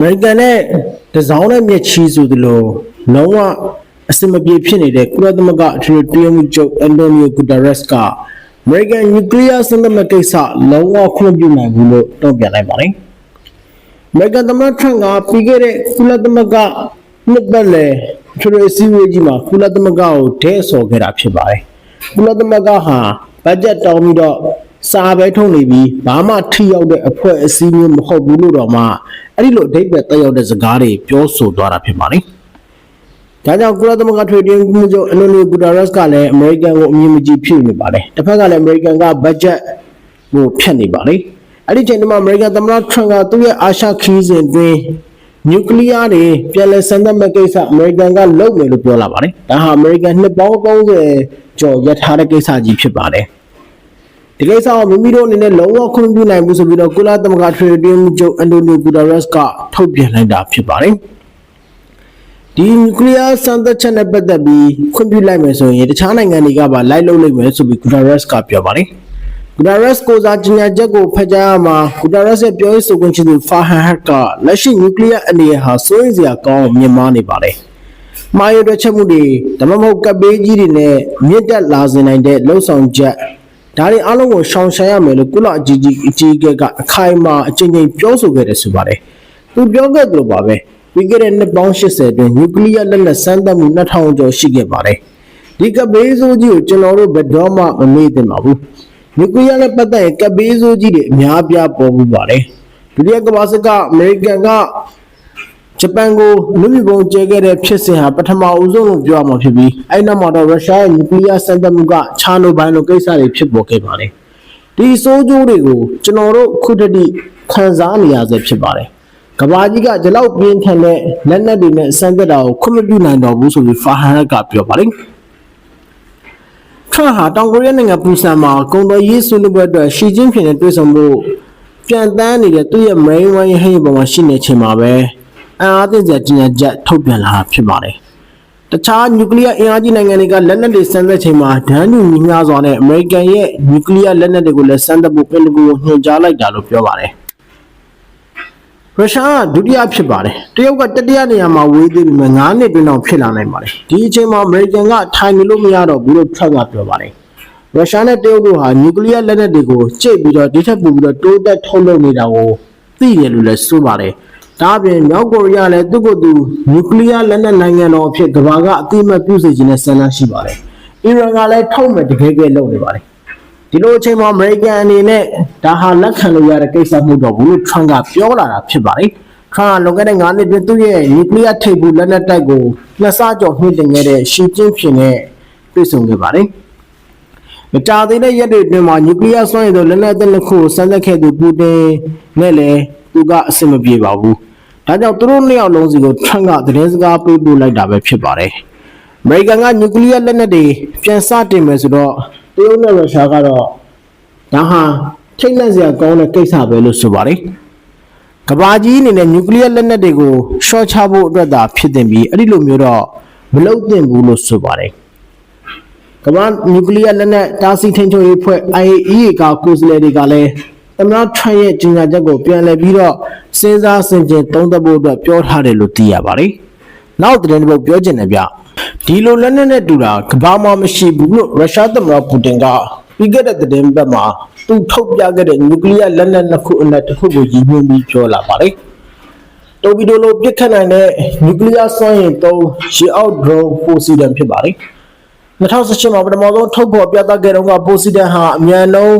အမေရိကန်နဲ့တစောင်းနဲ့မျက်ချီးဆိုသလိုလုံးဝအစမပြေဖြစ်နေတဲ့ကုလသမဂ္ဂအထွေထွေမှုချုပ်အန်တိုနီယိုဂူတာရက်စ်ကအမေရိကန်နျူကလ িয়ার စံသတ်မှတ်ကိစ္စလုံးဝခွင့်ပြုနိုင်ဘူးလို့တုံ့ပြန်လိုက်ပါတယ်။အမေရိကန်သမ္မတထရန့်ကပြီးခဲ့တဲ့ကုလသမဂ္ဂနှစ်ပတ်လည်ထရစီဝေးကြီးမှာကုလသမဂ္ဂကိုဒဲဆော်ခဲ့တာဖြစ်ပါတယ်။ကုလသမဂ္ဂဟာဘတ်ဂျက်တောင်းပြီးတော့ စာပဲထုတ်နေပြီးဘာမှထိရောက်တဲ့အဖွဲ့အစည်းမျိုးမဟုတ်ဘူးလို့တော့မှအဲ့ဒီလိုအဓိပ္ပာယ်တက်ရောက်တဲ့စကားတွေပြောဆိုသွားတာဖြစ်ပါတယ်။ဒါကြောင့်ကုလသမဂ္ဂထွေထွေမှုချုပ်အန်တိုနီယိုဂူတာရက်စ်ကလည်းအမေရိကန်ကိုအမြင်မကြည့်ဖြစ်နေပါတယ်။တစ်ဖက်ကလည်းအမေရိကန်ကဘတ်ဂျက်ကိုဖြတ်နေပါလေ။အဲ့ဒီချိန်မှာအမေရိကန်သမ္မတထရန့်ကသူ့ရဲ့အာရှခရီးစဉ်အတွင်းနျူကလ িয়ার တွေပြန်လည်စမ်းသပ်မဲ့ကိစ္စအမေရိကန်ကလုပ်မယ်လို့ပြောလာပါတယ်။ဒါဟာအမေရိကန်နှစ်ပေါင်း30ကျော်ရထားတဲ့ကိစ္စကြီးဖြစ်ပါတယ်။ ဒီကိစ္စကိုမိမိတို့အနေနဲ့လုံးဝခွင့်ပြုနိုင်ဘူးဆိုပြီးတော့ကုလသမဂ္ဂထွေထွေမှုချုပ်အန်တိုနီယိုဂူတာရက်စ်ကထုတ်ပြန်လိုက်တာဖြစ်ပါတယ်။ ဒီနျူကလ িয়ার စမ်းသပ်ချက်နဲ့ပတ်သက်ပြီးခွင့်ပြုလိုက်မယ်ဆိုရင်တခြားနိုင်ငံတွေကပါလိုက်လုပ်လိမ့်မယ်ဆိုပြီးဂူတာရက်စ်ကပြောပါတယ်။ဂူတာရက်စ်ကိုစားကြီးညာချက်ကိုဖတ်ကြားရမှာဂူတာရက်စ်ရဲ့ပြောရေးဆိုခွင့်ရှိသူဖာဟန်ဟတ်ကလက်ရှိနျူကလ িয়ারအနေနဲ့ဟာစိုးရိမ်စရာကောင်းအောင်မြင်မာနေပါတယ်။မှားရတဲ့ချက်မှုတွေဒါမှမဟုတ်ကပ်ပေးကြီးတွေနဲ့မြင့်တက်လာစေနိုင်တဲ့လှုပ်ဆောင်ချက် ဒါတွေအားလုံးကိုရှောင်ရှားရမယ်လို့ကုလအကြီးကြီးအကြီးအကဲကအခိုင်အမာအကြိမ်ကြိမ်ပြောဆိုခဲ့တယ်ဆိုပါတယ်။သူပြောခဲ့သလိုပါပဲ။ ပြီးခဲ့တဲ့နှစ်ပေါင်း80အတွင်းနျူကလ িয়ার လက်နက်စမ်းသပ်မှု2000ကျော်ရှိခဲ့ပါတယ်။ဒီကပ်ဘေးဆိုးကြီးကိုကျွန်တော်တို့ဘယ်တော့မှမမေ့သင့်ပါဘူး။နျူကလ িয়ার နဲ့ပတ်သက်ရင်ကပ်ဘေးဆိုးကြီးတွေအများပြားပေါ်မှုပါတယ်။ဒုတိယကမ္ဘာစစ်ကအမေရိကန်က ဂျပန်ကိုလူမျိုးပုံကျဲခဲ့တဲ့ဖြစ်စဉ်ဟာပထမဦးဆုံးလို့ပြောရမှာဖြစ်ပြီးအဲ့နောက်မှာတော့ရုရှားရဲ့နျူကလ িয়ার စမ်းသပ်မှုကချာနိုဘိုင်းလိုကိစ္စတွေဖြစ်ပေါ်ခဲ့ပါတယ်။ဒီစိုးကျိုးတွေကိုကျွန်တော်တို့ခုတတိခံစားနေရဆဲဖြစ်ပါတယ်။ကဘာကြီးကဒီလောက်ပြင်းထန်တဲ့လက်နက်တွေနဲ့စမ်းသပ်တာကိုခွင့်မပြုနိုင်တော့ဘူးဆိုပြီးဖာဟန်ဟက်ကပြောပါတယ်။ခန့်ဟာတောင်ကိုရီးယားနိုင်ငံပူဆန်မှာကုန်တော်ရေးဆွေးနွေးပွဲအတွက်ရှီကျင်းဖျင်နဲ့တွေ့ဆုံဖို့ပြန်တန်းနေတဲ့သူ့ရဲ့ main one ရဟိပေါ်မှာရှိနေချိန်မှာပဲ အင်အားသင့်စရာကြီးညာချက်ထုတ်ပြန်လာတာဖြစ်ပါတယ်။တခြားနျူကလ িয়ার အင်အားကြီးနိုင်ငံတွေကလက်နက်တွေစမ်းသပ်ချိန်မှာဒန်းတူညီမျှစွာနဲ့အမေရိကန်ရဲ့နျူကလ িয়ার လက်နက်တွေကိုလည်းစမ်းသပ်ဖို့ပင်တဂူကိုညွှန်ကြားလိုက်တာလို့ပြောပါတယ်။ ရုရှားကဒုတိယဖြစ်ပါတယ်တရုတ်ကတတိယနေရာမှာဝေးသေးပေမဲ့9နှစ်တွင်းတော့ဖြစ်လာနိုင်ပါတယ်ဒီအချိန်မှာအမေရိကန်ကထိုင်နေလို့မရတော့ဘူးလို့ထရန့်ကပြောပါတယ်ရုရှားနဲ့တရုတ်တို့ဟာနျူကလ িয়ার လက်နက်တွေကိုကျိတ်ပြီးတော့ဒီထက်ပိုပြီးတော့တိုးတက်ထုတ်လုပ်နေတာကိုသိတယ်လို့လည်းဆိုပါတယ် ဒါအပြင်မြောက်ကိုရီးယားလည်းသူ့ကိုယ်သူနျူကလ িয়ারလက်နက်နိုင်ငံတော်အဖြစ်ကမ္ဘာကအတိအမှတ်ပြုစေခြင်းနဲ့ဆန္ဒရှိပါတယ်အီရန်ကလည်းထုတ်မဲ့တကယ်ကဲလုပ်နေပါတယ် ဒီလိုအချိန်မှာအမေရိကန်အနေနဲ့ဒါဟာလက်ခံလို့ရတဲ့ကိစ္စမဟုတ်တော့ဘူးလို့ထရန့်ကပြောလာတာဖြစ်ပါတယ်။ထရန့်ကလွန်ခဲ့တဲ့9နှစ်အတွင်းသူ့ရဲ့နျူကလ িয়ার ထိပ်ဘူးလက်နက်တိုက်ကိုနှစ်ဆကျော်မြင့်တင်ခဲ့တဲ့ရှီကျင်းဖျင်နဲ့တွေ့ဆုံခဲ့ပါတယ်။မကြာသေးတဲ့ရက်တွေအတွင်းမှာနျူကလ িয়ার စွမ်းရည်သောလက်နက်အသစ်နှစ်ခုကိုစမ်းသပ်ခဲ့သူပူတင်နဲ့လည်းသူကအဆင်မပြေပါဘူး။ ဒါကြောင့်သူတို့နှစ်ယောက်လုံးစီကိုထရန့်ကသတင်းစကားပေးပို့လိုက်တာပဲဖြစ်ပါတယ်။ အမေရိကန်ကနျူကလ িয়ার လက်နက်တွေပြန်စတင်မယ်ဆိုတော့တရုတ်နဲ့ရုရှားကတော့ဒါဟာထိတ်လန့်စရာကောင်းတဲ့ကိစ္စပဲလို့ဆိုပါတယ်။ကဘာကြီးအနေနဲ့နျူကလ িয়ারလက်နက်တွေကိုရှော့ချဖို့အတွက်သာဖြစ်တင်ပြီးအဲ့ဒီလိုမျိုးတော့မလုပ်သင့်ဘူးလို့ဆိုပါတယ်။ကမ္ဘာနျူကလ িয়ারလက်နက်တားဆီးထိန်းချုပ်ရေးအဖွဲ့ IAEA ကကိုယ်စားလှယ်တွေကလည်း သမ္မတထရန့်ရဲ့ကြေညာချက်ကိုပြန်လည်ပြီးတော့စဉ်းစားဆင်ခြင်သုံးသပ်ဖို့အတွက်ပြောထားတယ်လို့သိရပါတယ်။ နောက်သတင်းတစ်ပုဒ်ပြောချင်တယ်ဗျဒီလိုလက်နက်နဲ့တူတာကဘာမှမရှိဘူးလို့ရုရှားသမ္မတပူတင်ကပြီးခဲ့တဲ့သတင်းပတ်မှာသူထုတ်ပြခဲ့တဲ့နျူကလ িয়ারလက်နက်နှစ်ခုအနက်တစ်ခုကိုရည်ညွှန်းပြီးပြောလာပါတယ်တိုဘီဒိုလိုပြစ်ခတ်နိုင်တဲ့နျူကလ িয়ার စွမ်းရည်သုံးရေအောက်ဒရုန်းပိုစီဒံဖြစ်ပါတယ်2018မှာပထမဆုံးထုတ်ဖော်ပြသခဲ့တော့ကပိုစီဒံဟာအမြန်ဆုံး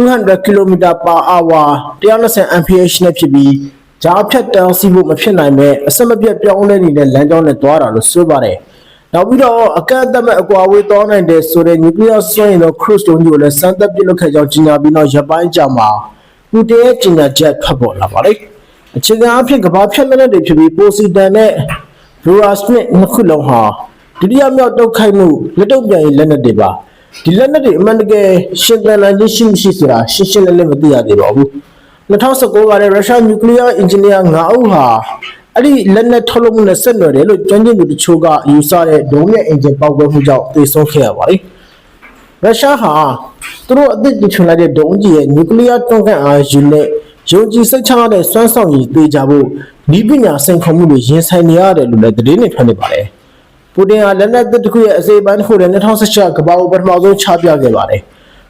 200 km per hour 120 mph နဲ့ဖြစ်ပြီးဂျားဖြတ်တန်းစီးဖို့မဖြစ်နိုင်မဲ့အစမပြတ်ပြောင်းလဲနေတဲ့လမ်းကြောင်းနဲ့သွားတာလို့ဆိုပါတယ်။နောက်ပြီးတော့အကန့်အသတ်မဲ့အကွာအဝေးသွားနိုင်တဲ့ဆိုတဲ့ nuclear စွမ်းရည်သော cruise တုံးကြီးကိုလည်းစမ်းသပ်ပြစ်လွတ်ခဲ့ကြောင်းကြေညာပြီးတော့ရပိုင်းကြာမှာပူတင်ရဲ့ကြေညာချက်ထွက်ပေါ်လာပါတယ်။အခြေခံအဖြစ်ကမ္ဘာဖြတ်လက်နက်တွေဖြစ်ပြီးပိုစီဒန်နဲ့ Rora Smith နှစ်ခုလုံးဟာဒုတိယမြောက်တုတ်ခိုက်မှုလက်တုပ်ပြန်ရေးလက်နက်တွေပါ ဒီလက်နက်တွေအမှန်တကယ်ရှင်သန်နိုင်ခြင်းရှိမရှိဆိုတာရှင်းရှင်းလင်းလင်းမသိရသေးပါဘူး2019ကလည်းရုရှားနျူကလ িয়ার အင်ဂျင်နီယာ9ဦးဟာအဲ့ဒီလက်နက်ထုတ်လုပ်မှုနဲ့ဆက်နွယ်တယ်လို့ကျွမ်းကျင်သူတချို့ကယူဆတဲ့ဒုံးရဲ့အင်ဂျင်ပေါက်ကွဲမှုကြောင့်သေဆုံးခဲ့ရပါတယ်ရုရှားဟာသူတို့အသစ်တည်ထွင်လိုက်တဲ့ဒုံးကြီးရဲ့နျူကလ িয়ার တွန်းကန်အားယူလက် ယုံကြည်စိတ်ချရတဲ့စွမ်းဆောင်ရည်သေးကြဖို့ဤပညာစိန်ခေါ်မှုတွေရင်ဆိုင်နေရတယ်လို့လည်းသတင်းတွေထွက်နေပါတယ်ပူ တင်ဟာလက်နက်သစ်တစ်ခုရဲ့အစိပ်ပိုင်းတစ်ခုနဲ့2018ကမ္ဘာကိုပထမဆုံးချပြခဲ့ပါတယ်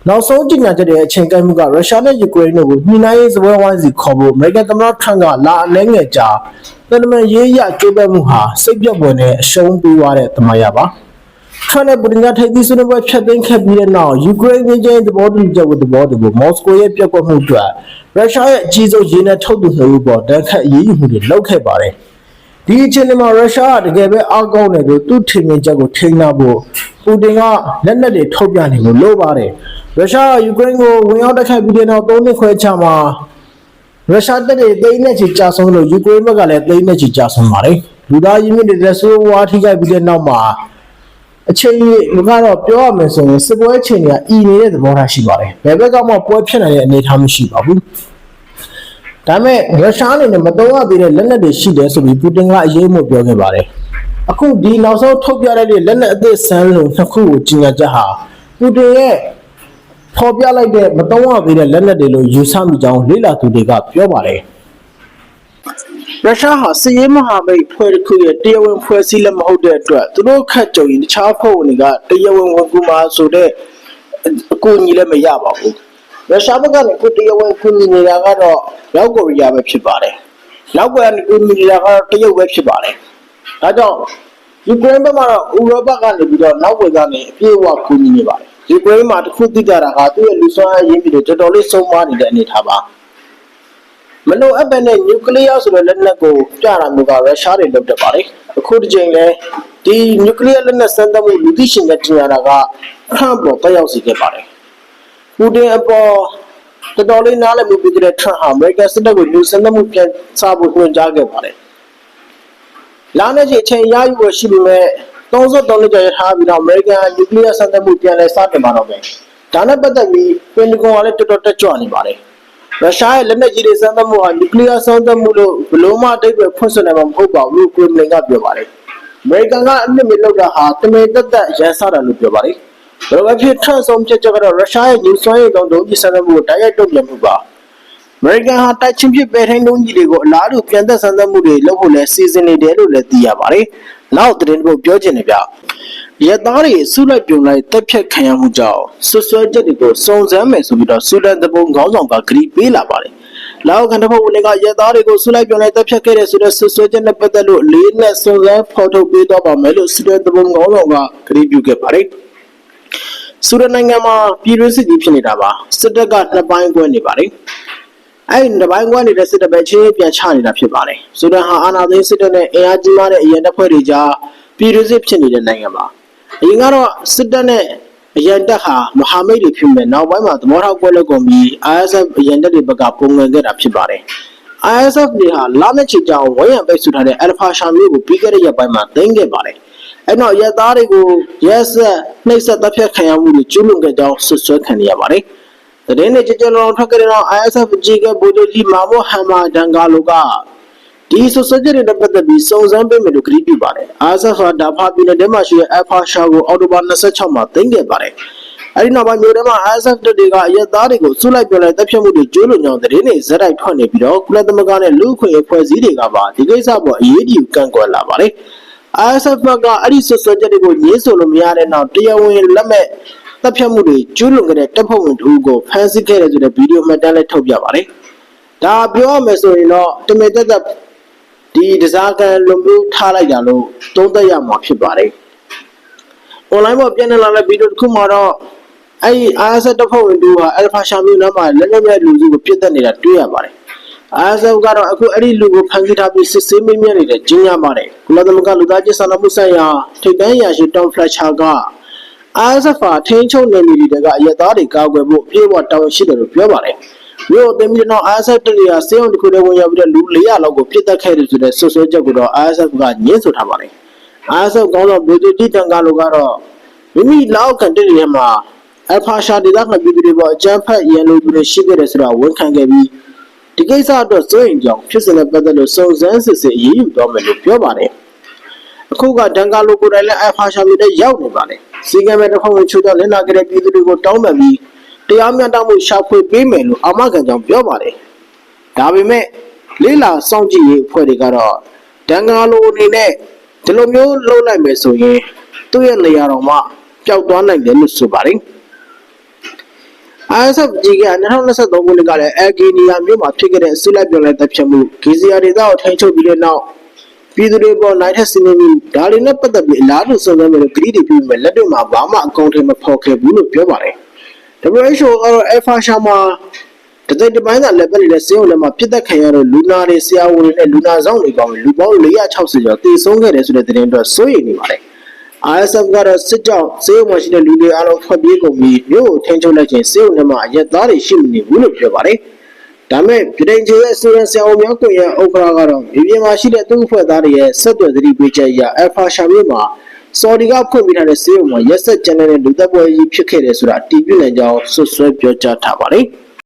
နောက်ဆုံးကြေညာချက်ရဲ့အချိန်ကိုက်မှုကရုရှားနဲ့ယူကရိန်းတို့ကိုညှိနှိုင်းရေးစပွဲဝိုင်းစီခေါ်ဖို့အမေရိကန်သမ္မတထရန့်ကလာအနှဲငယ်ကြာတန်တမန်ရေးရကြိုးပမ်းမှုဟာစိတ်ပြတ်ပွင့်နဲ့အရှုံးပေးသွားတဲ့တမန်ရပါထရန့်နဲ့ပူတင်ကထိပ်သီးဆွေးနွေးပွဲဖျက်သိမ်းခဲ့ပြီးတဲ့နောက်ယူကရိန်းပြည်ချင်းသဘောတူချက်ကိုသဘောတူဖို့မော်စကိုရဲ့ပြက်ကွက်မှုအတွက်ရုရှားရဲ့အကြီးဆုံးရေနံထုတ်သူနှစ်ဦးပေါ်တန်းခတ်အရေးယူမှုတွေလုပ်ခဲ့ပါတယ် ဒီအချိန်မှာရုရှားကတကယ်ပဲအောက်ကောင်းတယ်လို့သူ့ထင်မြင်ချက်ကိုထိန်းထားဖို့ပူတင်ကလက်နက်တွေထုတ်ပြနေလို့လိုပါတယ်ရုရှားကယူကရိန်းကိုဝင်ရောက်တိုက်ခိုက်ပြီးတဲ့နောက်၃နှစ်ခွဲချမှာရုရှားတပ်တွေသိမ်းနဲ့ချီကြာဆုံးလို့ယူကရိန်းဘက်ကလည်းသိမ်းနဲ့ချီကြာဆုံးပါတယ်လူသားရင်းမြစ်တွေလက်ဆိုးဝါးထိခိုက်ပြီးတဲ့နောက်မှာအချိန်ကြီးကတော့ပြောရမယ်ဆိုရင်စစ်ပွဲအချိန်ကြီးကအီနေတဲ့သဘောထားရှိပါတယ်ဘယ်ဘက်ကမှပွဲဖြစ်နိုင်တဲ့အနေအထားမရှိပါဘူး ဒါပေမဲ့ရုရှားအနေနဲ့မတော်ရသေးတဲ့လက်နက်တွေရှိတယ်ဆိုပြီးပူတင်ကအရေးမို့ပြောခဲ့ပါတယ်အခုဒီနောက်ဆုံးထုတ်ပြလိုက်တဲ့လက်နက်အသစ်ဆန်းလို့နှစ်ခုကိုကြီးညာချက်ဟာပူတင်ရဲ့ဖော်ပြလိုက်တဲ့မတော်ရသေးတဲ့လက်နက်တွေလို့ယူဆမိကြောင်းလေ့လာသူတွေကပြောပါတယ်ရုရှားဟာစစ်ရေးမဟာမိတ်ဖွဲ့တစ်ခုရဲ့တရားဝင်ဖွဲ့စည်းလက်မဟုတ်တဲ့အတွက်သူတို့ခတ်ကြုံရင်တခြားဖွဲ့ဝင်တွေကတရားဝင်ဝင်ကူမှာဆိုတဲ့အကူအညီလည်းမရပါဘူး ရုရှားဘက်ကနေခုတရားဝင်ကူညီနေတာကတော့မြောက်ကိုရီးယားပဲဖြစ်ပါတယ်နောက်ကနေကူညီနေတာကတော့တရုတ်ပဲဖြစ်ပါတယ်ဒါကြောင့်ယူကရိန်းဘက်မှာတော့ဥရောပကနေပြီးတော့နောက်ွယ်ကနေအပြည့်အဝကူညီနေပါတယ်ယူကရိန်းမှာတစ်ခုသိကြတာကသူ့ရဲ့လူစွမ်းအားရင်းပြီးတော့တော်တော်လေးဆုံးမနေတဲ့အနေအထားပါမလို့အပ်ပဲနဲ့နျူကလ িয়ার ဆိုတဲ့လက်နက်ကိုပြတာမျိုးကရုရှားတွေလုပ်တတ်ပါတယ်အခုတစ်ချိန်လဲဒီနျူကလ িয়ার လက်နက်စမ်းသပ်မှုလူသိရှင်တဲ့တင်ရတာကခန့်ပေါ်တက်ရောက်စေခဲ့ပါတယ် ပူတင်အပေါ်တော်တော်လေးနားလည်မှုပေးတဲ့ Trump ဟာ American စစ်တပ်ကိုလူစံသမှုပြန်စဖို့ညွှန်ကြားခဲ့ပါတယ်။လာမယ့်ချိန်အချိန်ရယူရရှိပေမဲ့33နှစ်ကြာရထားပြီးတော့ American Nuclear စံသမှုပြန်လည်စတင်ပါတော့မယ်။ဒါနဲ့ပတ်သက်ပြီး Pentagon ကလည်းတော်တော်တက်ကြွနေပါတယ်။ရုရှားရဲ့လက်နက်ကြီးတွေစံသမှုဟာ Nuclear စံသမှုလို့ဘလို့မှအတိတ်ပဲဖွင့်ဆိုနိုင်မှာမဟုတ်ပါဘူးလို့ Kremlin ကပြောပါတယ်။ American ကအမြင့်မြတ်လောက်တာဟာတမင်သက်သက်ရန်စတာလို့ပြောပါတယ်။ ဘယ်လိုပဲဖြစ်ထရန့်ဆုံးဖြစ်ချက်ကတော့ရုရှားရဲ့ညှိစွမ်းရေးတုံးတုံးကြီးစမ်းသပ်မှုကိုတိုက်ရိုက်တုံ့ပြန်မှုပါအမေရိကန်ဟာတိုက်ချင်းဖြစ်ပယ်ထိုင်းတုံးကြီးတွေကိုအလားတူပြန်သက်စမ်းသပ်မှုတွေလုပ်ဖို့လဲစီစဉ်နေတယ်လို့လည်းသိရပါတယ်နောက်သတင်းတစ်ပုဒ်ပြောချင်တယ်ဗျရသားတွေဆုလိုက်ပြုံလိုက်တက်ဖြတ်ခံရမှုကြောင့်ဆွဆွဲချက်တွေကိုစုံစမ်းမယ်ဆိုပြီးတော့ဆူဒန်တပုံခေါင်းဆောင်ကဂရီပေးလာပါတယ်လောက်ကန်တဖို့ဝင်ကရသားတွေကိုဆုလိုက်ပြုံလိုက်တက်ဖြတ်ခဲ့တဲ့ဆိုတဲ့ဆွဆွဲချက်နဲ့ပတ်သက်လို့လေးနဲ့စုံစမ်းဖော်ထုတ်ပေးတော့ပါမယ်လို့ဆူဒန်တပုံခေါင်းဆောင်ကဂရီပြုခဲ့ပါတယ် ဆူဒန်နိုင်ငံမှာပြည်တွင်းစစ်ကြီးဖြစ်နေတာပါစစ်တပ်ကနှစ်ပိုင်းကွဲနေပါတယ်အဲ့ဒီတစ်ပိုင်းကွဲနေတဲ့စစ်တပ်ပဲချင်းပြန်ချနေတာဖြစ်ပါတယ်ဆူဒန်ဟာအာဏာသိမ်းစစ်တပ်နဲ့အင်အားကြီးမားတဲ့အရန်တပ်ဖွဲ့တွေကြားပြည်တွင်းစစ်ဖြစ်နေတဲ့နိုင်ငံပါအရင်ကတော့စစ်တပ်နဲ့အရန်တပ်ဟာမဟာမိတ်တွေဖြစ်မဲ့နောက်ပိုင်းမှာသမောထောက်ပွဲလုပ်ကုန်ပြီး ISF အရန်တပ်တွေဘက်ကပုံငယ်ခဲ့တာဖြစ်ပါတယ် ISF တွေဟာလာမယ့်ချီကြောင်ဝိုင်းရံပိတ်ဆို့ထားတဲ့ Alpha ရှာမျိုးကိုပြီးခဲ့တဲ့ရက်ပိုင်းမှာသိမ်းခဲ့ပါတယ် အဲ့တော့ရက်သားတွေကိုရက်ဆက်နှိပ်စက်တပ်ဖြတ်ခံရမှုတွေကျူးလွန်ခဲ့ကြောင်းဆွဆွဲခံရပါတယ်။သတင်းတွေကြကြလောင်ထွက်ခဲ့တဲ့နောက် ISF ကြီးကဗိုလ်ချုပ်ကြီးမာမိုဟမ်မာဒန်ဂါလိုကဒီဆွဆွဲချက်တွေနဲ့ပတ်သက်ပြီးစုံစမ်းပေးမယ်လို့ကြေညာပြပါတယ်။ ISF ဟာဒါဖာပြည်နယ်ထဲမှာရှိတဲ့ Alpha Shah ကိုအော်တိုဘာ26မှာသိမ်းခဲ့ပါတယ်။အဲဒီနောက်ပိုင်းမြို့ထဲမှာ ISF တပ်တွေကအရက်သားတွေကိုစုလိုက်ပြလိုက်တပ်ဖြတ်မှုတွေကျူးလွန်ကြောင်းသတင်းတွေဇက်တိုက်ထွက်နေပြီးတော့ကုလသမဂ္ဂနဲ့လူ့အခွင့်အရေးဖွဲ့စည်းတွေကပါဒီကိစ္စပေါ်အရေးကြီးကန့်ကွက်လာပါတယ်။ ISF ဘက်ကအဲ့ဒီဆွဆွချက်တွေကိုညှင်းဆိုလို့မရတဲ့နောက်တရားဝင်လက်မဲ့တပ်ဖြတ်မှုတွေကျူးလွန်ခဲ့တဲ့တပ်ဖွဲ့ဝင်တို့ကိုဖမ်းဆီးခဲ့တဲ့ဆိုတဲ့ဗီဒီယိုမှတ်တမ်းလည်းထုတ်ပြပါတယ်။ဒါပြောရမယ်ဆိုရင်တော့တမင်သက်သက်ဒီဒဇာကန်လိုမျိုးထားလိုက်တာလို့သုံးသပ်ရမှာဖြစ်ပါတယ်။ online ပေါ်ပြန်လာတဲ့ဗီဒီယိုတစ်ခုမှာတော့အဲ့ဒီ ISF တပ်ဖွဲ့ဝင်တို့ဟာ Alpha Shah မြို့နားမှာလက်လက်မဲ့လူစုကိုပြစ်တက်နေတာတွေ့ရပါတယ်။ ISF ကတော့အခုအဲ့ဒီလူကိုဖမ်းဆီးထားပြီးစစ်ဆေးမေးမြန်းနေတဲ့ကြီးညာပါတယ်ကုလသမဂ္ဂလူသားချင်းစာနာမှုဆိုင်ရာထိပ်တန်းရာရှိတောင်ဖလက်ချာက ISF ဟာထိန်းချုပ်နေပြည်တော်ကအရသားတွေကာကွယ်ဖို့အပြည့်အဝတာဝန်ရှိတယ်လို့ပြောပါတယ်မြို့အသိမ်းပြီးတော့ ISF တရီဟာစေုံတစ်ခုတည်းဝင်ရောက်ပြီးတော့လူ400လောက်ကိုပြစ်တက်ခဲ့တယ်ဆိုတဲ့ဆွဆွဲချက်ကိုတော့ ISF ကညှင်းဆိုထားပါတယ် ISF ကောင်းဆောင်ဗိုလ်ချုပ်ကြီးတန်ကာလိုကတော့မိမိလောက်ကန်တရီထဲမှာအဖာရှာဒေသခံပြည်သူတွေပေါ်အကြမ်းဖက်ရန်လိုသူတွေရှိခဲ့တယ်ဆိုတာဝန်ခံခဲ့ပြီး ဒီကိစ္စအတွက်စိုးရိမ်ကြောင်းဖြစ်စဉ်နဲ့ပတ်သက်လို့စုံစမ်းစစ်ဆေးအရေးယူတော့မယ်လို့ပြောပါတယ်အခုကဒန်ကာလိုကိုယ်တိုင်လည်းအဖာရှာပြည်တဲ့ရောက်နေပါတယ်စီကံမဲ့တစ်ခုဝင်ချိုးတော့လင်းလာကြတဲ့ပြည်သူတွေကိုတောင်းပန်ပြီးတရားမျှတမှုရှာဖွေပေးမယ်လို့အာမခံကြောင်းပြောပါတယ်ဒါပေမဲ့လေးလာစောင့်ကြည့်ရေးအဖွဲ့တွေကတော့ဒန်ဂါလိုအနေနဲ့ဒီလိုမျိုးလှုပ်လိုက်မယ်ဆိုရင်သူ့ရဲ့နေရာတော်မှပျောက်သွားနိုင်တယ်လို့ဆိုပါတယ် ISF ကြီးက2023ခုနှစ်ကလည်းအယ်ဂီနီယာမြို့မှာဖြစ်ခဲ့တဲ့ဆီလက်ပြောင်းလဲတပ်ဖြတ်မှုဂီဇီယာဒေသကိုထိန်းချုပ်ပြီးတဲ့နောက်ပြည်သူတွေပေါ်နိုင်ထက်စီးနေမှုဒါတွေနဲ့ပတ်သက်ပြီးအလားတူစုံစမ်းမယ်လို့ဂရီးတွေပြုမယ်လက်တွေ့မှာဘာမှအကောင့်ထဲမဖော်ခဲ့ဘူးလို့ပြောပါတယ် WHO ကတော့ Alpha Sharma တသိတပိုင်းသာလက်ပတ်နေတဲ့စေုံထဲမှာပြစ်သက်ခံရတဲ့လူနာတွေဆရာဝန်တွေနဲ့လူနာဆောင်တွေပေါင်းလူပေါင်း460ကျော်တည်ဆုံးခဲ့တယ်ဆိုတဲ့သတင်းအတွက်စိုးရိမ်နေပါတယ်။ ISF ကတော့စစ်ကြောင့်စေုံမှာရှိတဲ့လူတွေအားလုံးထွက်ပြေးကုန်ပြီးမြို့ကိုထိန်းချုပ်လိုက်ခြင်းစေုံထဲမှာအရက်သားတွေရှိမနေဘူးလို့ပြောပါတယ်။ဒါမဲ့ပြည်ထောင်စုရဲ့စီရင်ဆရာဝန်များကိုရဲ့ဥက္ကဋ္ဌကတော့မြေပြင်မှာရှိတဲ့သူ့အဖွဲ့သားတွေရဲ့ဆက်သွယ်သတိပေးချက်အရ Alpha Sharma မှာဆော်ဒီကဖွင့်ပြထားတဲ့စေုံမှာရက်ဆက်ကြမ်းတဲ့လူသက်ပွဲကြီးဖြစ်ခဲ့တယ်ဆိုတာအတည်ပြုနိုင်ကြောင်းဆွဆွဲပြောကြားထားပါတယ်။